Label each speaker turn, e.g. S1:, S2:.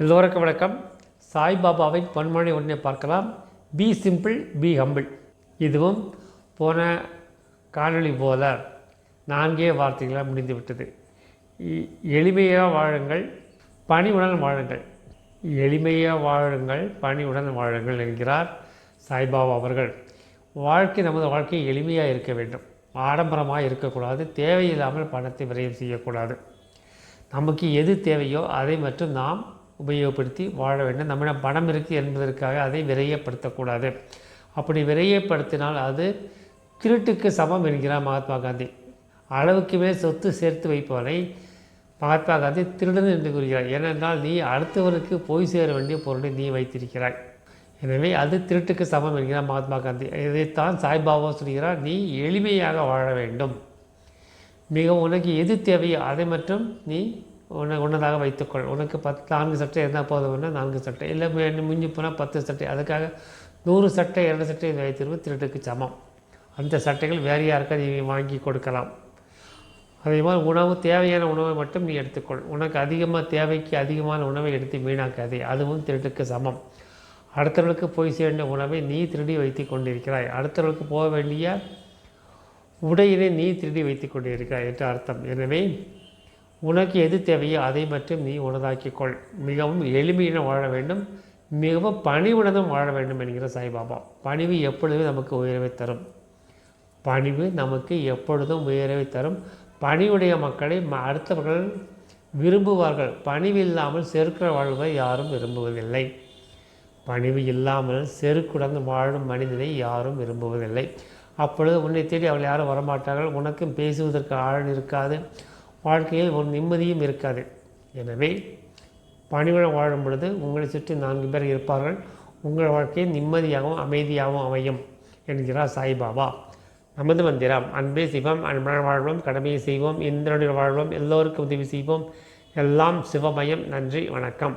S1: எல்லோருக்கும் வணக்கம். சாய்பாபாவின் பன்மொழி ஒன்றை பார்க்கலாம். பி சிம்பிள் பி ஹம்பிள் இதுவும் போன காணொளி போல நான்கே வார்த்தைகளாக முடிந்து விட்டது எளிமையாக வாழுங்கள் பணிவுடன் வாழுங்கள். எளிமையாக வாழுங்கள் பணிவுடன் வாழுங்கள் என்கிறார் சாய்பாபா அவர்கள். வாழ்க்கை நமது வாழ்க்கை எளிமையாக இருக்க வேண்டும். ஆடம்பரமாக இருக்கக்கூடாது தேவையில்லாமல் பணத்தை விரயம் செய்யக்கூடாது. நமக்கு எது தேவையோ அதை மட்டும் நாம் உபயோகப்படுத்தி வாழ வேண்டும். நம்மிடம் பணம் இருக்குது என்பதற்காக அதை விரையப்படுத்தக்கூடாது. அப்படி விரையப்படுத்தினால் அது திருட்டுக்கு சமம் என்கிறார் மகாத்மா காந்தி. அளவுக்கு மேல் சொத்து சேர்த்து வைப்பவனை மகாத்மா காந்தி திருடன் என்று கூறுகிறார். ஏனென்றால் நீ அடுத்தவருக்கு போய் சேர வேண்டிய பொருளை நீ வைத்திருக்கிறாய். எனவே அது திருட்டுக்கு சமம் என்கிறார் மகாத்மா காந்தி. இதைத்தான் சாய்பாபா சொல்கிறார் நீ எளிமையாக வாழ வேண்டும். மிக உனக்கு எது தேவையோ அதை மட்டும் நீ உன்னை உன்னதாக வைத்துக்கொள். உனக்கு பத்து நான்கு சட்டை இருந்தால் போதும்னா நான்கு சட்டை. இல்லை மிஞ்சி போனால் பத்து சட்டை. அதுக்காக நூறு சட்டை இரண்டு சட்டை வைத்திருப்பது திருட்டுக்கு சமம். அந்த சட்டைகள் வேறு யாருக்கா நீ வாங்கி கொடுக்கலாம். அதே மாதிரி உணவு தேவையான உணவை மட்டும் நீ எடுத்துக்கொள். உனக்கு அதிகமாக தேவைக்கு அதிகமான உணவை எடுத்து வீணாக்காதே. அதுவும் திருட்டுக்கு சமம். அடுத்தவர்களுக்கு போய் சேர்ந்த உணவை நீ திருடி வைத்து கொண்டிருக்கிறாய். அடுத்தவர்களுக்கு போக வேண்டிய உடையினை நீ திருடி வைத்து கொண்டிருக்கிறாய் என்று அர்த்தம். எனவே உனக்கு எது தேவையோ அதை மட்டும் நீ உனதாக்கிக் கொள் மிகவும் எளிமையுடன் வாழ வேண்டும். மிகவும் பணிவுடனும் வாழ வேண்டும் என்கிற சாய்பாபா. பணிவு எப்பொழுதுமே நமக்கு உயர்வை தரும். பணிவு நமக்கு எப்பொழுதும் உயர்வை தரும். பணிவுடைய மக்களை ம- அடுத்தவர்கள் விரும்புவார்கள். பணிவு இல்லாமல் செருக்கிற வாழ்வை யாரும் விரும்புவதில்லை. பணிவு இல்லாமல் செருக்குடன் வாழும் மனிதனை யாரும் விரும்புவதில்லை. அப்பொழுது உன்னை தேடி அவள் யாரும் வரமாட்டார்கள். உனக்கும் பேசுவதற்கு ஆள் இருக்காது. வாழ்க்கையில் ஒரு நிம்மதியும் இருக்காது. எனவே பணிவுடன் வாழும் பொழுது உங்களை சுற்றி நான்கு பேர் இருப்பார்கள். உங்கள் வாழ்க்கையை நிம்மதியாகவும் அமைதியாகவும் அமையும் என்கிறார் சாய்பாபா. நமது மந்திரம் அன்பே சிவம் அன்புடன் வாழ்வோம் கடமையை செய்வோம் இந்திரனுடன் வாழ்வோம் எல்லோருக்கும் உதவி செய்வோம். எல்லாம் சிவமயம். நன்றி வணக்கம்.